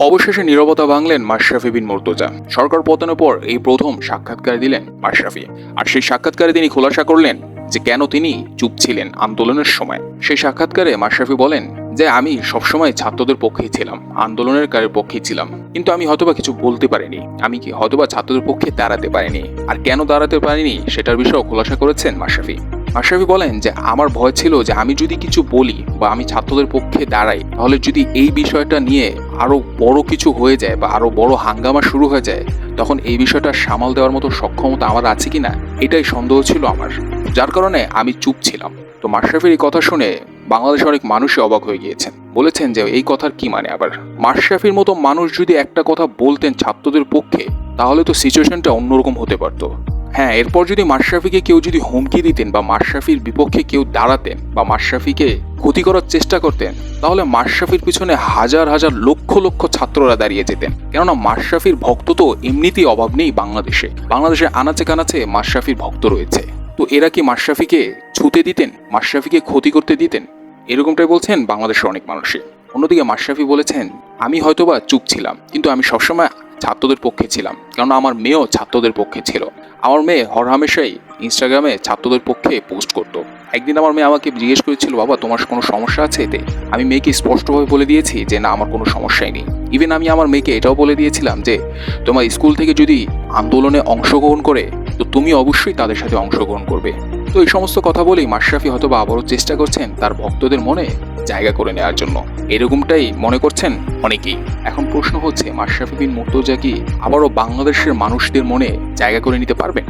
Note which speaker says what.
Speaker 1: অবশেষে নীরবতা ভাঙলেন মাশরাফি বিন মুর্তজা। সরকার পতনের পর এই প্রথম সাক্ষাৎকার দিলেন মাশরাফি। আর সেই সাক্ষাৎকারে তিনি খোলাসা করলেন যে কেন তিনি চুপ ছিলেন আন্দোলনের সময়। সেই সাক্ষাৎকারে মাশরাফি বলেন যে, আমি সবসময় ছাত্রদের পক্ষেই ছিলাম, আন্দোলনের কারের পক্ষেই ছিলাম। কিন্তু আমি হয়তোবা কিছু বলতে পারিনি। আমি কি হয়তোবা ছাত্রদের পক্ষে দাঁড়াতে পারিনি? আর কেন দাঁড়াতে পারিনি? সেটার বিষয়েও খোলাসা করেছেন মাশরাফি। মাশরাফি বলেন যে, আমার ভয় ছিল যে আমি যদি কিছু বলি বা আমি ছাত্রদের পক্ষে দাঁড়াই, তাহলে যদি এই বিষয়টা নিয়ে আরও বড় কিছু হয়ে যায় বা আরও বড় হাঙ্গামা শুরু হয়ে যায়, তখন এই বিষয়টা সামাল দেওয়ার মতো সক্ষমতা আমার আছে কিনা, এটাই সন্দেহ ছিল আমার। যার কারণে আমি চুপ ছিলাম। তো মাশরাফির এই কথা শুনে বাংলাদেশের অনেক মানুষই অবাক হয়ে গিয়েছেন। বলেছেন যে, এই কথার কি মানে আবার? মাশরাফির মতো মানুষ যদি একটা কথা বলতেন ছাত্রদের পক্ষে, তাহলে তো সিচুয়েশনটা অন্যরকম হতে পারতো। হ্যাঁ এরপর যদি মাশরাফিকে কেউ যদি হুমকি দিতেন বা মাশরাফির বিপক্ষে কেউ দাঁড়াতেন বা মাশরাফিকে ক্ষতি করার চেষ্টা করতেন, তাহলে মাশরাফির পিছনে হাজার হাজার লক্ষ লক্ষ ছাত্ররা দাঁড়িয়ে যেতেন। কেননা মাশরাফির ভক্ত তো এমনিতেই অভাব নেই বাংলাদেশে। বাংলাদেশে আনাচে কানাচে মাশরাফির ভক্ত রয়েছে। তো এরা কি মাশরাফিকে ছুতে দিতেন? মাশরাফিকে ক্ষতি করতে দিতেন? এরকমটাই বলছেন বাংলাদেশের অনেক মানুষই। অন্যদিকে মাশরাফি বলেছেন, আমি হয়তোবা চুপ ছিলাম, কিন্তু আমি সবসময় ছাত্রদের পক্ষে ছিলাম, কেননা আমার মেয়েও ছাত্রদের পক্ষে ছিল। আমার মেয়ে হরহামেশাই ইনস্টাগ্রামে ছাত্রদের পক্ষে পোস্ট করতো। একদিন আমার মেয়ে আমাকে জিজ্ঞেস করেছিল, বাবা, তোমার কোনো সমস্যা আছে এতে? আমি মেয়েকে স্পষ্টভাবে বলে দিয়েছি যে, না, আমার কোনো সমস্যাই নেই। ইভেন আমি আমার মেয়েকে এটাও বলে দিয়েছিলাম যে, তোমার স্কুল থেকে যদি আন্দোলনে অংশগ্রহণ করে, তো তুমি অবশ্যই তাদের সাথে অংশগ্রহণ করবে। তো এই সমস্ত কথা বলেই মাশরাফি হয়তো বা আবারও চেষ্টা করছেন তার ভক্তদের মনে জায়গা করে নেওয়ার জন্য। এরকমটাই মনে করছেন অনেকেই। এখন প্রশ্ন হচ্ছে, মাশরাফি বিন মুর্তজা কি আবারও বাংলাদেশের মানুষদের মনে জায়গা করে নিতে পারবেন?